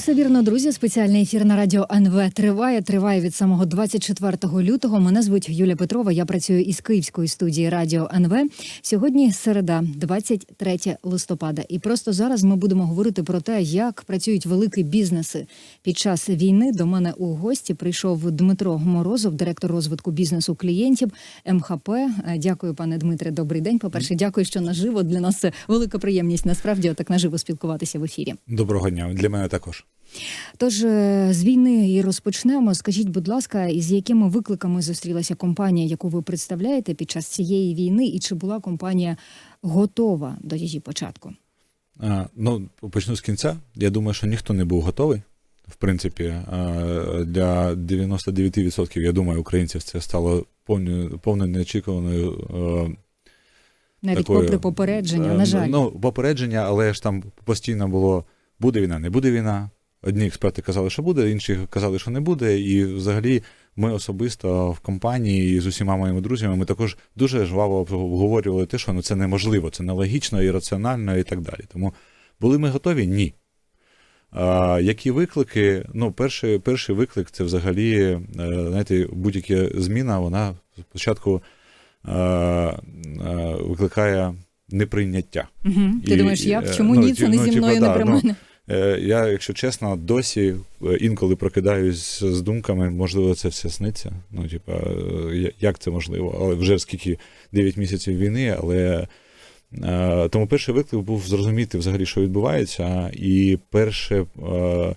Усе вірно, друзі. Спеціальний ефір на радіо НВ триває. Триває від самого 24 лютого. Мене звуть Юля Петрова. Я працюю із Київської студії Радіо НВ. Сьогодні середа, 23 листопада. І просто зараз ми будемо говорити про те, як працюють великі бізнеси під час війни. До мене у гості прийшов Дмитро Морозов, директор розвитку бізнесу клієнтів МХП. Е, Дякую, пане Дмитре. Добрий день. По перше, дякую, що наживо для нас це велика приємність. Насправді, отак наживо спілкуватися в ефірі. Доброго дня для мене також. Тож е, з війни і розпочнемо. Скажіть, будь ласка, із якими викликами зустрілася компанія, яку ви представляєте під час цієї війни, і чи була компанія готова до її початку? А, ну, почну з кінця. Я думаю, що ніхто не був готовий. В принципі, для 99% я думаю, українців це стало повною повно неочікуваною. е, Навіть такою, попри попередження, е, на жаль, Ну, попередження, але ж там постійно було буде війна, не буде війна. Одні експерти казали, що буде, інші казали, що не буде. І взагалі ми особисто в компанії з усіма моїми друзями ми також дуже жваво обговорювали те, що ну це неможливо, це нелогічно, ірраціонально і так далі. Тому були ми готові? Ні. А, які виклики? Ну, перший, перший виклик це взагалі, е, знаєте, будь-яка зміна, вона спочатку е, е, викликає неприйняття. угу. ти думаєш, як чому ну, ні? Це не ну, зі мною, не да, про ну, мене. Я, якщо чесно, досі е, інколи прокидаюсь з думками, можливо, це все сниться. Ну, типа, е, як це можливо? Але вже скільки 9 місяців війни, але. е, Тому перший виклик був зрозуміти взагалі, що відбувається. І перше, е, е,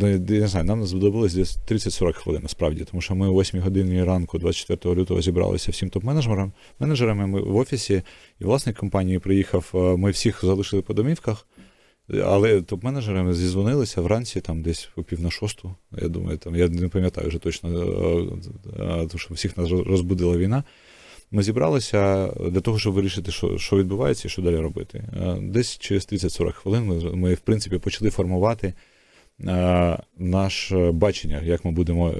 ну, я не знаю, нам знадобилось десь 30-40 хвилин насправді, тому що ми о 8 годині ранку, 24 лютого, зібралися всім топ-менеджерам менеджерами ми в офісі, і власник компанії приїхав. е, Ми всіх залишили по домівках. Але топ-менеджерами зізвонилися вранці, там десь о пів на шосту. Я думаю, там я не пам'ятаю вже точно, е, е, тому що всіх нас розбудила війна. Ми зібралися для того, щоб вирішити, що, що відбувається і що далі робити. Е, Десь через 30-40 хвилин ми, ми, в принципі, почали формувати е, наше бачення, як ми будемо е,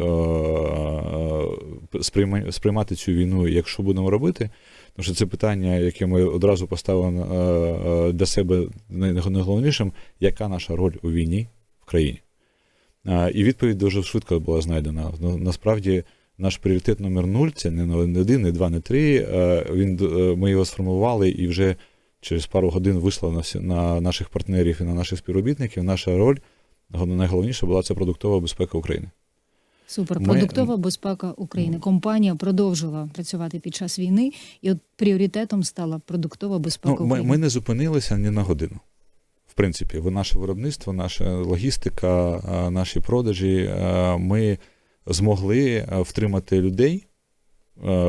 сприйма- сприймати цю війну, якщо будемо робити. Тому що це питання, яке ми одразу поставили е, е, для себе най- найголовнішим, яка наша роль у війні в країні. Е, І відповідь дуже швидко була знайдена. Ну, Насправді, наш пріоритет номер нуль це не один, не два, не три. Е, Він, е, ми його сформували і вже через пару годин на, на наших партнерів і на наших співробітників. Наша роль найголовніша була це продуктова безпека України. Супер. ми- Продуктова безпека України. Компанія продовжила працювати під час війни, і от пріоритетом стала продуктова безпека Ну, ми, України. ми не зупинилися ні на годину. В принципі, наше виробництво, наша логістика, наші продажі. Ми змогли втримати людей.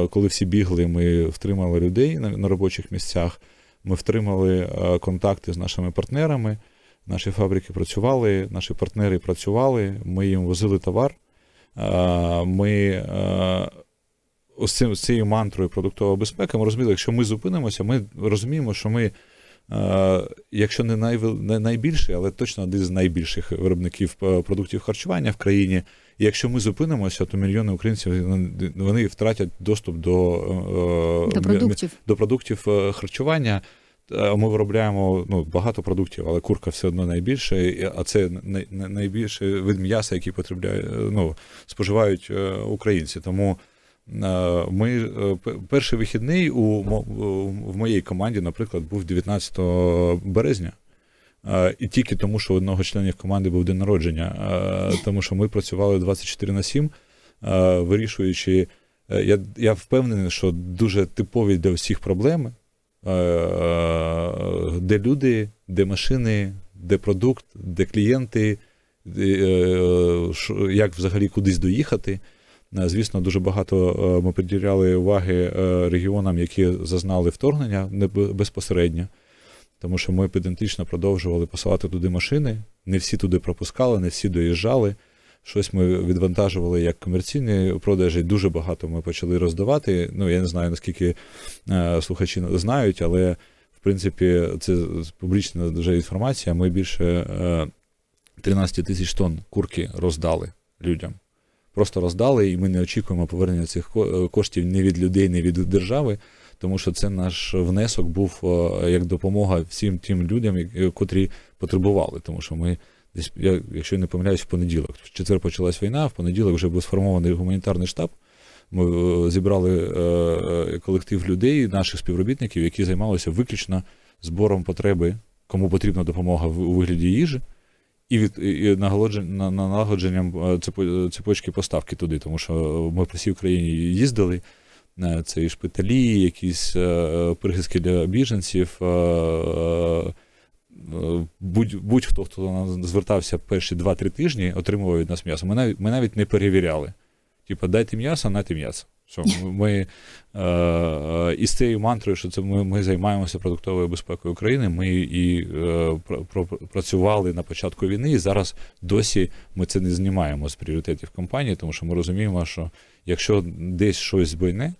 Коли всі бігли, ми втримали людей на робочих місцях. Ми втримали контакти з нашими партнерами. Наші фабрики працювали, наші партнери працювали, ми їм возили товар. Ми цим, з цією мантрою продуктова безпека, ми розуміли, якщо ми зупинимося, ми розуміємо, що ми, е, якщо не, найвел- не найбільший, але точно один з найбільших виробників е, продуктів харчування в країні. І якщо ми зупинимося, то мільйони українців вони- втратять доступ до, е, До продуктів. до продуктів е, харчування. Е, Ми виробляємо ну, багато продуктів, але курка все одно найбільше, а це най, най- вид м'яса, який потребляє, е, ну, споживають е, українці. Тому ми перший вихідний у, в моїй команді, наприклад, був 19 березня. І тільки тому, що у одного членів команди був день народження, тому що ми працювали 24 на 7, е, вирішуючи. Я, я впевнений, що дуже типові для всіх проблеми, де люди, де машини, де продукт, де клієнти, е, як взагалі кудись доїхати. Е, Звісно, дуже багато е, ми приділяли уваги е, регіонам, які зазнали вторгнення не безпосередньо, тому що ми педантично продовжували посилати туди машини. Не всі туди пропускали, не всі доїжджали. Щось ми відвантажували як комерційні продажі. Дуже багато ми почали роздавати. Ну, я не знаю, наскільки е, слухачі знають, але в принципі це публічна вже інформація. Ми більше е, 13 тисяч тонн курки роздали людям. Просто роздали, і ми не очікуємо повернення цих е, коштів ні від людей, ні від держави. тому що це наш внесок був е, як допомога всім тим людям, котрі потребували. Тому що ми десь, я, якщо я не помиляюсь, в понеділок. В четвер почалась війна, в понеділок вже був сформований гуманітарний штаб. Ми е, зібрали е, е, колектив людей, наших співробітників, які займалися виключно збором потреби, кому потрібна допомога в- у вигляді їжі, і від і на- на- налагодженням е, цепочки поставки туди, тому що ми по всій Україні їздили. е, Це і шпиталі, якісь е, прихистки для біженців. е, е, Будь, будь-хто, хто звертався перші 2-3 тижні, отримував від нас м'ясо. Ми навіть, ми навіть не перевіряли. Типа, дайте м'ясо, найте м'ясо. Все, ми е, е, із цією мантрою, що це ми, ми займаємося продуктовою безпекою України. Ми і е, пр- пр- працювали на початку війни, і зараз досі ми це не знімаємо з пріоритетів компанії, тому що ми розуміємо, що якщо десь щось збойне,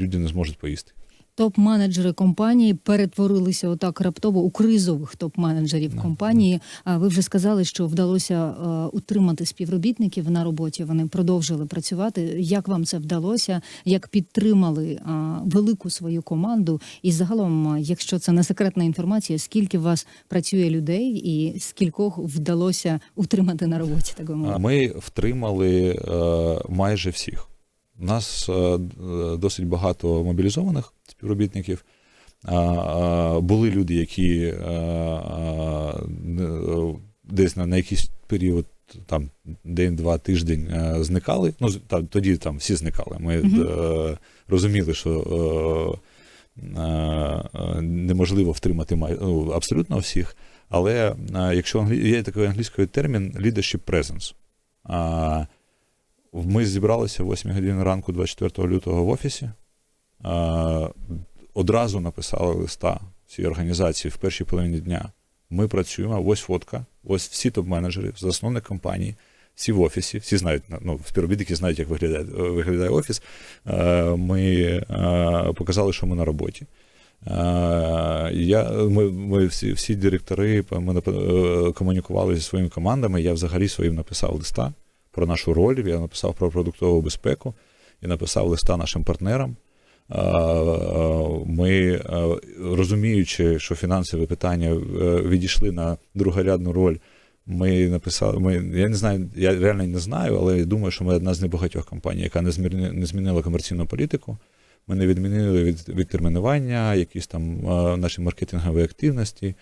люди не зможуть поїсти. Топ-менеджери компанії перетворилися отак раптово у кризових топ-менеджерів Да, компанії. А ви вже сказали, що вдалося е, утримати співробітників на роботі. Вони продовжили працювати. Як вам це вдалося? Як підтримали е, велику свою команду? І загалом, е, якщо це не секретна інформація, скільки у вас працює людей, і скількох вдалося утримати на роботі? Так би мовити? Ми втримали майже всіх. У нас е, досить багато мобілізованих співробітників. Були люди, які е, е, е, десь на, якийсь період, там день, два, тиждень е, зникали. Ну, тоді там всі зникали. Ми е, розуміли, що е, е, неможливо втримати ну, абсолютно всіх. Але е, якщо є такий англійський термін leadership presence. Ми зібралися о 8 годині ранку 24 лютого в офісі. Одразу написали листа цій організації в першій половині дня. Ми працюємо, ось фотка, ось всі топ-менеджери, засновник компанії, всі в офісі, всі знають, ну, співробітники знають, як виглядає, виглядає офіс. Ми показали, що ми на роботі. Я, ми, ми всі, всі директори ми е, комунікували зі своїми командами. Я взагалі своїм написав листа про нашу роль, я написав про продуктову безпеку, я написав листа нашим партнерам. Ми, розуміючи, що фінансові питання е, відійшли на другорядну роль, ми написали. Ми, я не знаю, я реально не знаю, але я думаю, що ми одна з небагатьох компаній, яка не зміни- не змінила комерційну політику. Ми не відмінили від, відтермінування, якісь там е, наші маркетингові активності.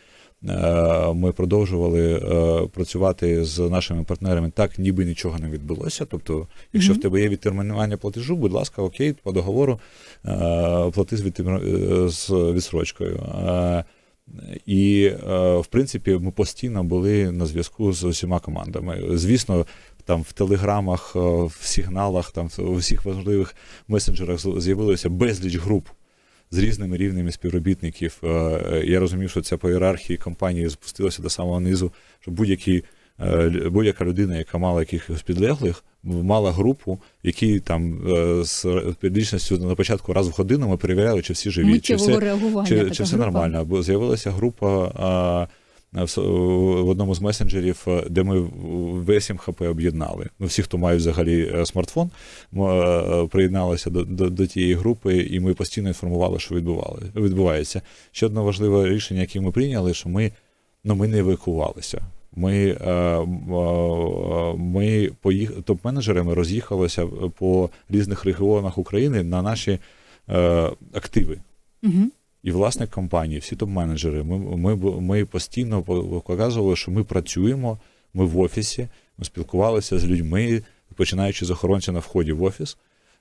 Е, Ми продовжували е, працювати з нашими партнерами так, ніби нічого не відбулося. Тобто, якщо Мгм. в тебе є відтермінування платежу, будь ласка, окей, по договору е, плати з, е, з відсрочкою. І, в принципі, ми постійно були на зв'язку з усіма командами. Звісно, там в телеграмах, в сигналах, там в усіх важливих месенджерах з'явилося безліч груп з різними рівнями співробітників. Е, е, Я розумів, що це по ієрархії компанії спустилося до самого низу, що будь-які. е, Будь-яка людина, яка мала якихось підлеглих, мала групу, які там з періодичністю на початку раз в годину ми перевіряли, чи всі живі, чи Миттєвого все, чи, чи все нормально. Або з'явилася група в, одному з месенджерів, е, де ми весь МХП об'єднали. Ну, всі, хто мають взагалі е, смартфон, е, приєдналися до, до, до тієї групи, і ми постійно інформували, що відбувається. Ще одне важливе рішення, яке ми прийняли, що ми, ну, ми не евакувалися. Ми, ми поїх... топ-менеджерами роз'їхалися по різних регіонах України на наші активи. Мгм. І власник компанії, всі топ-менеджери, ми, ми, ми постійно показували, що ми працюємо, ми в офісі, ми спілкувалися з людьми, починаючи з охоронця на вході в офіс,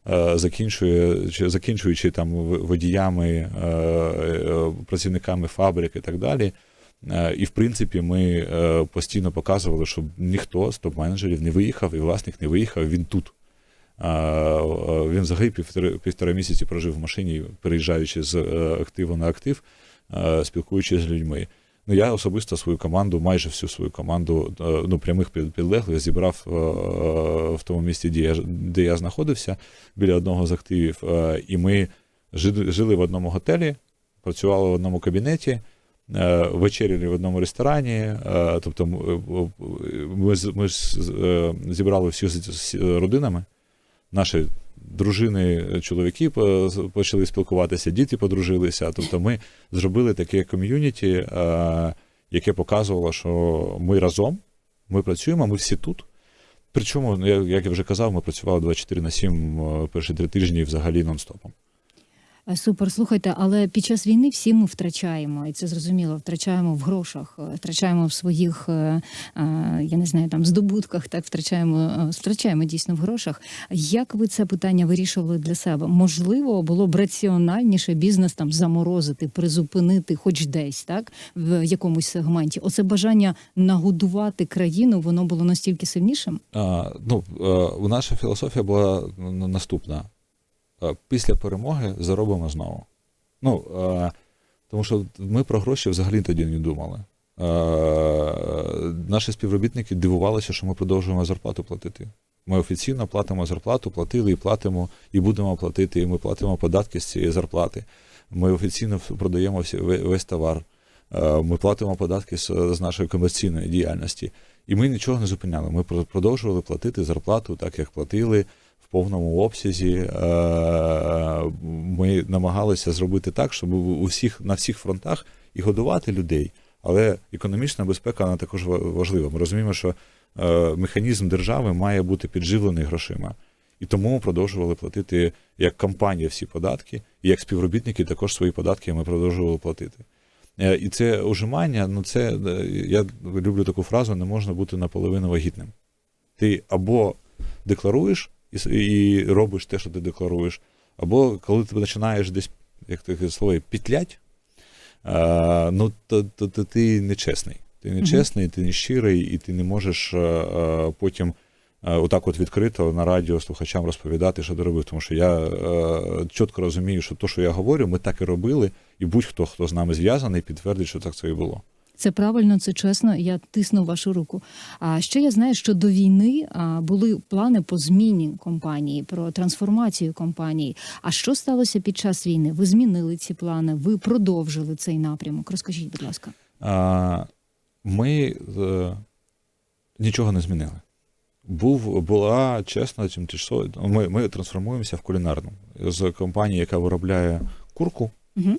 е, закінчуючи, закінчуючи там водіями, е, е, працівниками фабрик і так далі. І в принципі, ми постійно показували, що ніхто з топ-менеджерів не виїхав, і власник не виїхав, він тут. Він взагалі півтори, півтора місяці прожив в машині, переїжджаючи з е, активу на актив, е, спілкуючись з людьми. Ну, я особисто свою команду, майже всю свою команду е, ну, прямих підлеглих зібрав в тому місці, де я, де я знаходився, біля одного з активів. І ми жили, в одному готелі, працювали в одному кабінеті, вечеряли в одному ресторані. Тобто ми, ми зібрали всі з з родинами. Наші дружини, чоловіки почали спілкуватися, діти подружилися. Тобто ми зробили таке ком'юніті, е, яке показувало, що ми разом, ми працюємо, ми всі тут. Причому, як я вже казав, ми працювали 24 на 7 е, перші три тижні взагалі нон-стопом. Е, Супер, слухайте, але під час війни всі ми втрачаємо, і це зрозуміло. Втрачаємо в грошах, е, втрачаємо в своїх, е, я не знаю, там здобутках, так втрачаємо, втрачаємо дійсно в грошах. Як ви це питання вирішували для себе? Можливо, було б раціональніше бізнес там заморозити, призупинити, хоч десь, так в якомусь сегменті. Оце бажання нагодувати країну, воно було настільки сильнішим. А, ну, наша філософія була наступна: Е, після перемоги заробимо знову. Ну, е, тому що ми про гроші взагалі тоді не думали. Е, Наші співробітники дивувалися, що ми продовжуємо зарплату платити. Ми офіційно платимо зарплату, платили і платимо, і будемо платити, і ми платимо податки з цієї зарплати. Ми офіційно продаємо весь товар. Е, Ми платимо податки з, нашої комерційної діяльності. І ми нічого не зупиняли. Ми продовжували платити зарплату так, як платили повному обсязі. Е, Ми намагалися зробити так, щоб у всіх на всіх фронтах і годувати людей. Але економічна безпека вона також важлива. Ми розуміємо, що е, механізм держави має бути підживлений грошима. І тому ми продовжували платити як компанія всі податки, і як співробітники також свої податки ми продовжували платити. Е, І це ужимання, ну це я люблю таку фразу: не можна бути наполовину вагітним. Ти або декларуєш і, і робиш те, що ти декларуєш, або коли ти починаєш десь, як таке слово, пітлять, е, ну то, то, то ти нечесний. Ти нечесний, ти не щирий, і ти не можеш е, е, потім отак от відкрито на радіо слухачам розповідати, що ти робив. Тому що я е, чітко розумію, що те, що я говорю, ми так і робили, і будь-хто, хто з нами зв'язаний, підтвердить, що так це і було. Це правильно, це чесно. Я тисну вашу руку. А ще я знаю, що до війни були плани по зміні компанії, про трансформацію компанії. А що сталося під час війни? Ви змінили ці плани, ви продовжили цей напрямок. Розкажіть, будь ласка. А, Ми е, нічого не змінили. Був, була чесна тимчасова. Ми, ми трансформуємося в кулінарну з компанії, яка виробляє курку. Угу.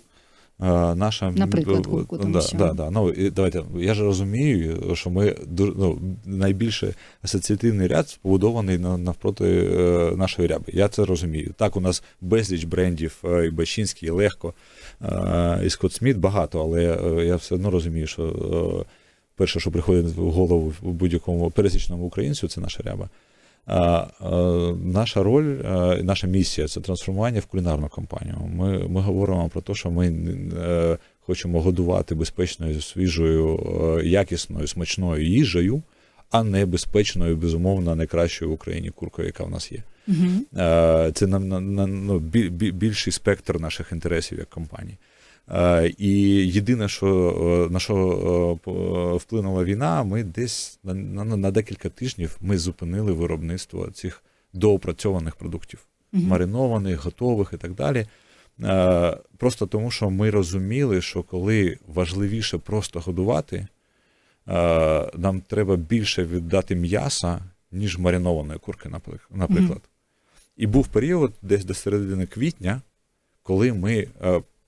Е, Наша Наприклад, тому да, що- да, да. Ну, і давайте, я ж розумію, що ми ну, найбільше асоціативний ряд побудований на- навпроти е, нашої ряби. Я це розумію. Так, у нас безліч брендів, е, і Бачинський, і Легко, і Скотт Сміт багато, але я все одно розумію, що перше, що приходить в голову в будь-якому пересічному українцю, це наша ряба. Наша роль, наша місія це трансформування в кулінарну компанію. Ми, ми говоримо про те, що ми е, хочемо годувати безпечною, свіжою, е, якісною, смачною їжею, а не безпечною, безумовно, найкращою в Україні куркою, яка в нас є. Угу. Це на, на, на, ну, бі- бі- більший спектр наших інтересів як компанії. Е, І єдине, що е, на що е, вплинула війна, ми десь на, на, на декілька тижнів ми зупинили виробництво цих доопрацьованих продуктів, маринованих, готових і так далі. Просто тому, що ми розуміли, що коли важливіше просто годувати, нам треба більше віддати м'яса, ніж маринованої курки, наприк- наприклад. І був період десь до середини квітня, коли ми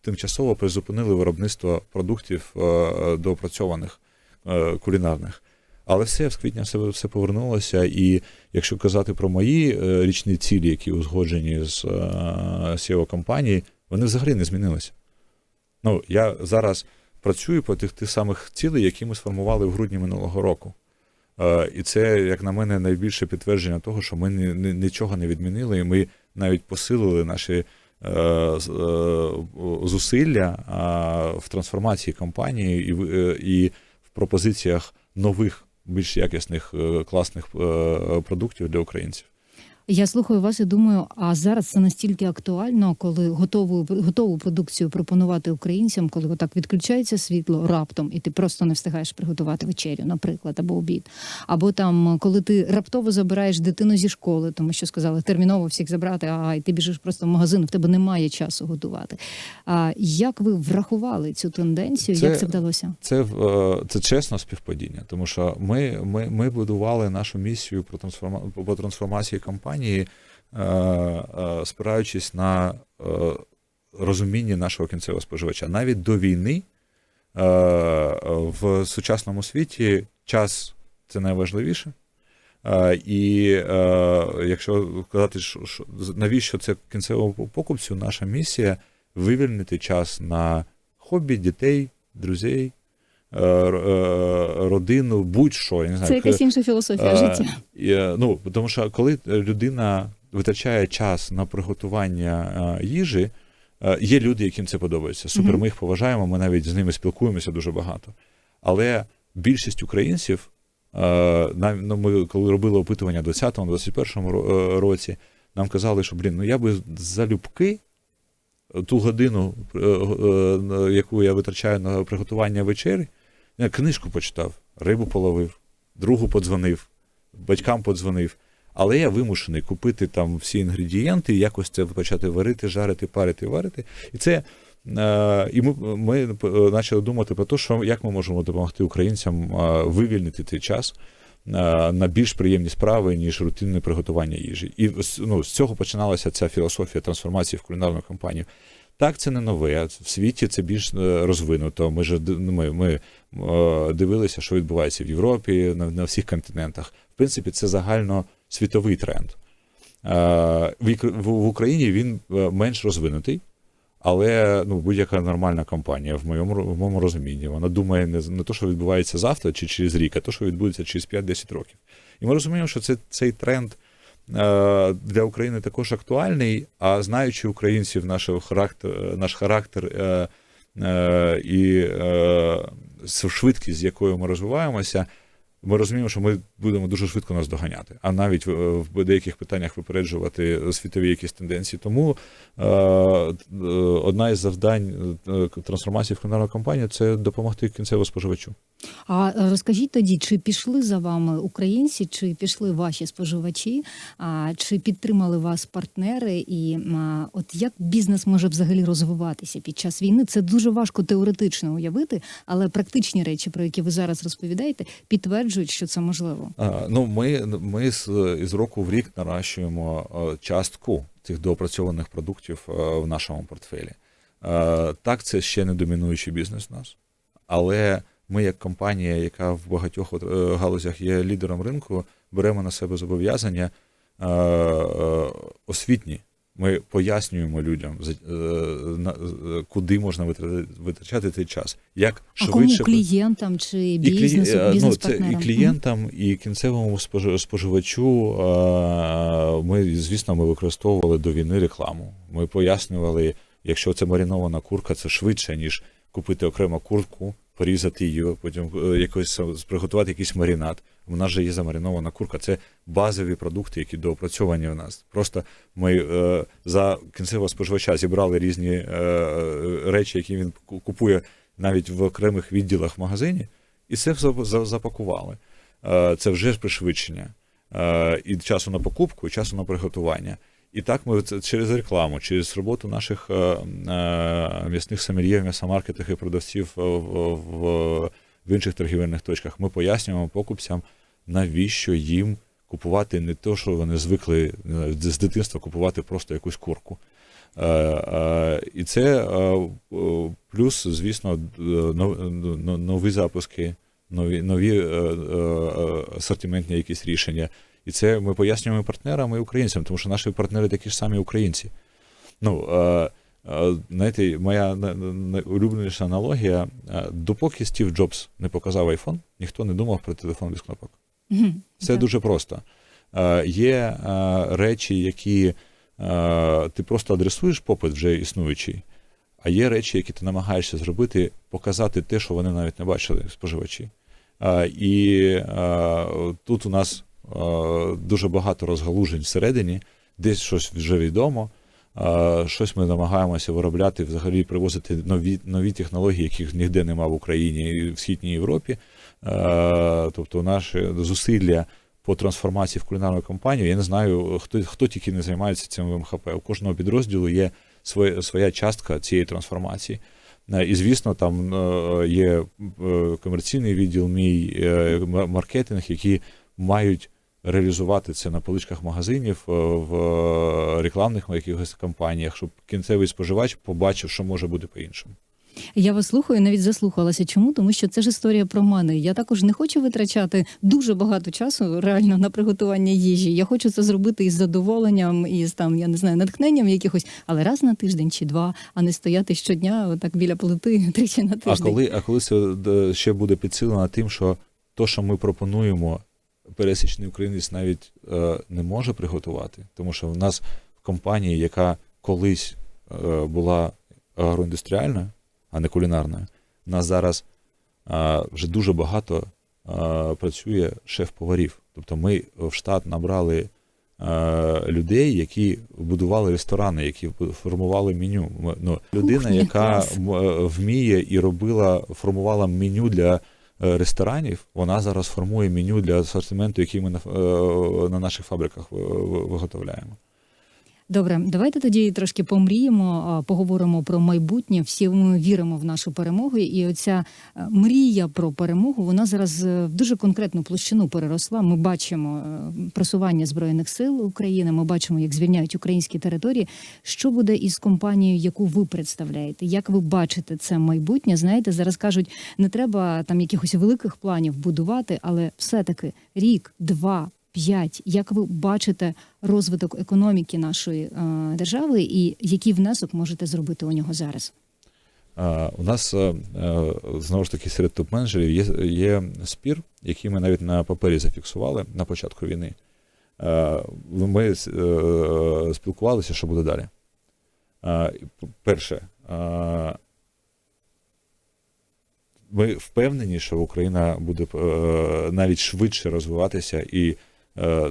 тимчасово призупинили виробництво продуктів е, доопрацьованих е, кулінарних. Але все з квітня все, все повернулося. І якщо казати про мої е, річні цілі, які узгоджені з SEO компанії, вони взагалі не змінилися. Ну, я зараз працюю по тих, тих самих цілей, які ми сформували в грудні минулого року. Е, І це, як на мене, найбільше підтвердження того, що ми ні- ні- нічого не відмінили, і ми навіть посилили наші зусилля в трансформації компанії і, в- е, і в пропозиціях нових, більш якісних, е, класних е, продуктів для українців. Я слухаю вас і думаю, а зараз це настільки актуально, коли готову готову продукцію пропонувати українцям, коли отак відключається світло раптом, і ти просто не встигаєш приготувати вечерю, наприклад, або обід. Або там, коли ти раптово забираєш дитину зі школи, тому що сказали терміново всіх забрати, а і ти біжиш просто в магазин, в тебе немає часу готувати. А як ви врахували цю тенденцію? Це- Як це вдалося? Це, е, це чесно співпадіння, тому що ми, ми, ми будували нашу місію про трансформа, по трансформації компанії е, е, спираючись на е, розуміння нашого кінцевого споживача. Навіть до війни в сучасному світі час це найважливіше. І якщо казати, що, що навіщо це кінцевому покупцю, наша місія вивільнити час на хобі, дітей, друзей, родину, будь-що. Я не знаю, Це якась інша філософія Е, життя. е, ну, тому що коли людина витрачає час на приготування е, їжі, е, є люди, яким це подобається. Супер, ми їх поважаємо, ми навіть з ними спілкуємося дуже багато. Але більшість українців, е, ну, ми коли робили опитування в 2020-2021 ро- е, році, нам казали, що блін, ну я би залюбки ту годину, е, е, яку я витрачаю на приготування вечері, я книжку почитав, рибу половив, другу подзвонив, батькам подзвонив. Але я вимушений купити там всі інгредієнти, якось це почати варити, жарити, парити, варити. І це е, і ми, ми е, почали думати про те, що як ми можемо допомогти українцям е, вивільнити цей час е, на більш приємні справи, ніж рутинне приготування їжі. І ну, з цього починалася ця філософія трансформації в кулінарну кампанію. Так, це не нове. В світі це більш е, розвинуто. Ми ж ми, ми е, дивилися, що відбувається в Європі, на, на всіх континентах. В принципі, це загальносвітовий тренд. Е, В, Україні він менш розвинутий, але ну, будь-яка нормальна компанія, в моєму, в моєму розумінні, вона думає не, не те, що відбувається завтра чи через рік, а те, що відбудеться через 5-10 років. І ми розуміємо, що це, цей тренд для України також актуальний, а знаючи українців, наш характер, наш характер е, е, і е, швидкість, з якою ми розвиваємося, ми розуміємо, що ми будемо дуже швидко нас доганяти, а навіть в, в деяких питаннях випереджувати світові якісь тенденції. Тому е, е, одна із завдань е, трансформації в компанію це допомогти кінцевому споживачу. А е, розкажіть тоді, чи пішли за вами українці, чи пішли ваші споживачі, а, чи підтримали вас партнери? І от як бізнес може взагалі розвиватися під час війни? Це дуже важко теоретично уявити, але практичні речі, про які ви зараз розповідаєте, підтверджують, що це можливо. А, Ну, ми, ми з, із року в рік наращуємо частку цих доопрацьованих продуктів в нашому портфелі. Так, це ще не домінуючий бізнес у нас. Але ми, як компанія, яка в багатьох е, галузях є лідером ринку, беремо на себе зобов'язання е, освітні. Ми пояснюємо людям, е, е, куди можна витрачати цей час, як А кому швидше клієнтам чи і, бізнесу, е, ну, це і клієнтам, і кінцевому спож- споживачу. Ми, звісно, ми використовували до війни рекламу. Ми пояснювали, якщо це маринована курка, це швидше, ніж купити окремо курку, порізати її, потім е, якось приготувати якийсь маринад. У нас же є замаринована курка. Це базові продукти, які доопрацьовані в нас. Просто ми е, за кінцевого споживача зібрали різні е, е, речі, які він купує навіть в окремих відділах в магазині, і це запакували. Е, Це вже пришвидшення. Е, І часу на покупку, і часу на приготування. І так ми через рекламу, через роботу наших е, е, м'ясних сомельєв, м'ясомаркетах і продавців в, в, інших торгівельних точках. Ми пояснюємо покупцям, навіщо їм купувати не те, що вони звикли з дитинства купувати просто якусь курку. Е, е, І це е, е, плюс, звісно, нові запуски, нові, нові е, е, асортиментні якісь рішення. І це ми пояснюємо партнерам і українцям, тому що наші партнери такі ж самі українці. Ну, е, е, знаєте, моя на- на- найулюбленіша аналогія: е, допоки Стів Джобс не показав iPhone, ніхто не думав про телефон без кнопок. Все Так. дуже просто. Е, Є е, речі, які е, ти просто адресуєш попит вже існуючий, а є речі, які ти намагаєшся зробити, показати те, що вони навіть не бачили споживачі. Е, І тут у нас дуже багато розгалужень всередині, десь щось вже відомо. Щось ми намагаємося виробляти, взагалі привозити нові, нові технології, яких ніде нема в Україні і в Східній Європі. Тобто наші зусилля по трансформації в кулінарну компанію. Я не знаю, хто, хто тільки не займається цим МХП. У кожного підрозділу є своя, своя частка цієї трансформації. І, звісно, там е, є е, комерційний відділ, мій е, маркетинг, які мають реалізувати це на поличках магазинів, е, в е, рекламних якихось кампаніях, щоб кінцевий споживач побачив, що може бути по-іншому. Я вас слухаю, навіть заслухалася. Чому? Тому що це ж історія про мене. Я також не хочу витрачати дуже багато часу реально на приготування їжі. Я хочу це зробити із задоволенням, із там, я не знаю, натхненням якихось, але раз на тиждень чи два, а не стояти щодня, отак біля плити тричі на А коли, а коли це е, ще буде підсилено тим, що то, що ми пропонуємо, пересічний українець навіть е, не може приготувати, тому що в нас в компанії, яка колись е, була агроіндустріальною, а не кулінарною, в нас зараз е, вже дуже багато е, працює шеф-поварів. Тобто ми в штат набрали е, людей, які будували ресторани, які формували меню. Ну, людина, яка клас. е, вміє і робила, формувала меню для ресторанів, вона зараз формує меню для асортименту, який ми на, е, на наших фабриках е, виготовляємо. Добре, давайте тоді трошки помріємо, поговоримо про майбутнє. Всі ми віримо в нашу перемогу, і оця е, мрія про перемогу вона зараз е, в дуже конкретну площину переросла. Ми бачимо е, просування збройних сил України. Ми бачимо, як звільняють українські території. Що буде із компанією, яку ви представляєте? Як ви бачите це майбутнє? Знаєте, зараз кажуть, не треба там якихось великих планів будувати, але все-таки рік, два. П'ять. Як ви бачите розвиток економіки нашої е, держави, і який внесок можете зробити у нього зараз? Е, У нас е, знову ж таки серед топ-менеджерів є, є спір, який ми навіть на папері зафіксували на початку війни. Ми спілкувалися, що буде далі. Перше, ми впевнені, що Україна буде навіть швидше розвиватися, і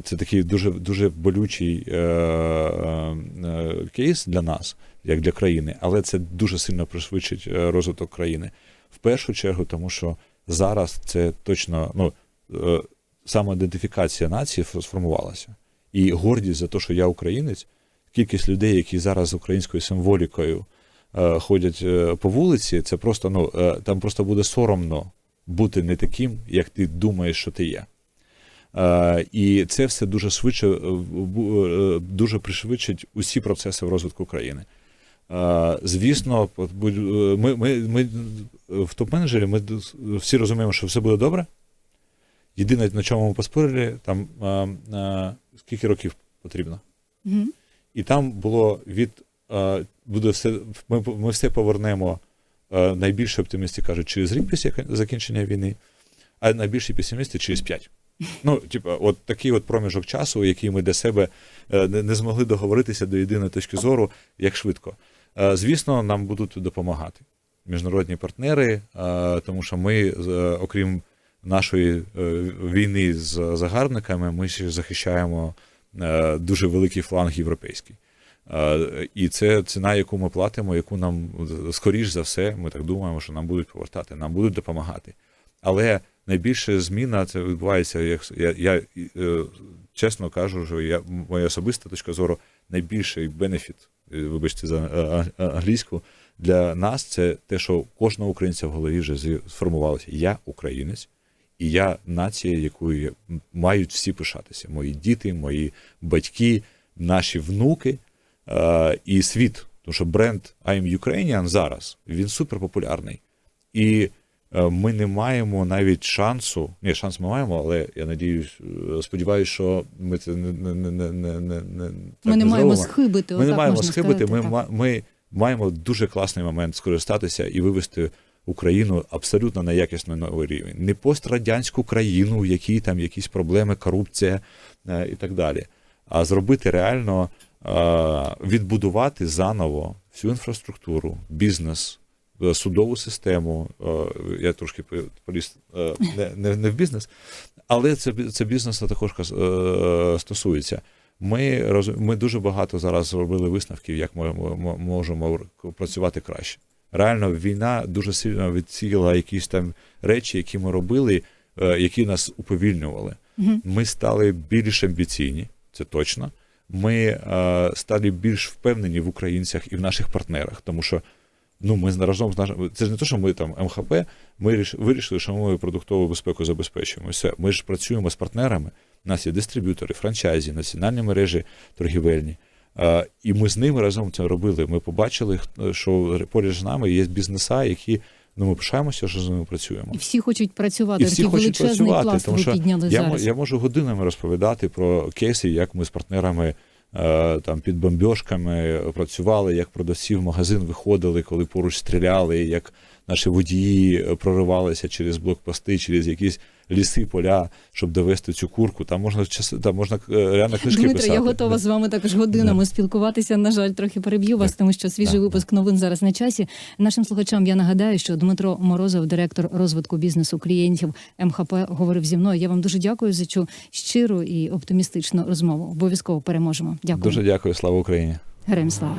це такий дуже дуже болючий е, е, кейс для нас, як для країни, але це дуже сильно пришвидшить е, розвиток країни. В першу чергу, тому що зараз це точно ну, е, самоідентифікація нації сформувалася. І гордість за те, що я українець, кількість людей, які зараз з українською символікою е, ходять е, по вулиці, це просто ну е, там просто буде соромно бути не таким, як ти думаєш, що ти є. Е, і це все дуже швидше, е, е, дуже пришвидшить усі процеси в розвитку країни. Звісно, ми, ми, ми в топ-менеджері ми всі розуміємо, що все буде добре. Єдине, на чому ми поспорили, там скільки років потрібно. Угу. І там було від буде все. Ми, ми все повернемо. е, Найбільше оптимісти кажуть, через рік після закінчення війни, а найбільші песимісти через п'ять. Ну, типу, от такий от проміжок часу, який ми для себе е, не, змогли договоритися до єдиної точки зору, як швидко. Е, Звісно, нам будуть допомагати міжнародні партнери, е, тому що ми, окрім нашої війни з загарбниками, ми ще захищаємо дуже великий фланг європейський. І це ціна, яку ми платимо, яку нам скоріш за все, ми так думаємо, що нам будуть повертати, нам будуть допомагати. Але найбільша зміна це відбувається, як я, я е, чесно кажу, що я моя особиста точка зору, найбільший бенефіт, е, вибачте за е, англійську, для нас це те, що кожного українця в голові вже сформувалося. Я українець, і я нація, якою мають всі пишатися. Мої діти, мої батьки, наші внуки е, і світ. Тому що бренд I'm Ukrainian зараз він суперпопулярний. І ми не маємо навіть шансу. Ні, шанс ми маємо, але я надіюсь, е, сподіваюся, що ми це не, не, не, не, не, не, не Ми не маємо схибити. Ми не маємо схибити. сказати, Ми, ми маємо дуже класний момент скористатися і вивести Україну абсолютно на якісний новий рівень. Не пострадянську країну, в якій там якісь проблеми, корупція е, і так далі. А зробити реально е, відбудувати заново всю інфраструктуру, бізнес, е, судову систему. Е, Я трошки поліз е, не, не, не в бізнес, але це, це бізнесу також е, стосується. Ми, ми дуже багато зараз зробили висновків, як ми можемо працювати краще. Реально, війна дуже сильно відсіяла якісь там речі, які ми робили, е, які нас уповільнювали. Ми стали більш амбіційні, це точно. Ми е, стали більш впевнені в українцях і в наших партнерах, тому що Ну, ми разом з нашим. Це ж не те, що ми там МХП, ми ріш- вирішили, що ми продуктову безпеку забезпечуємо. Все. Ми ж працюємо з партнерами. У нас є дистриб'ютори, франчайзі, національні мережі торгівельні. А, і ми з ними разом це робили. Ми побачили, що поряд з нами є бізнеса, які ну ми пишаємося, що з ними працюємо. І всі хочуть працювати. І всі хочуть величезний працювати, пласт тому ви що підняли я, зараз. я можу годинами розповідати про кейси, як ми з партнерами там під бомбьошками працювали, як продавці в магазин виходили, коли поруч стріляли, як наші водії е, проривалися через блокпости, через якісь ліси, поля, щоб довести цю курку. Там можна час, там можна е, реально книжки Дмитро, писати. я готова Да. з вами також годинами спілкуватися. На жаль, трохи переб'ю вас, тому що свіжий Так, випуск новин зараз на часі. Нашим слухачам я нагадаю, що Дмитро Морозов, директор розвитку бізнесу клієнтів МХП, говорив зі мною. Я вам дуже дякую за цю щиру і оптимістичну розмову. Обов'язково переможемо. Дякую. Дуже дякую, слава Україні. Героям слава.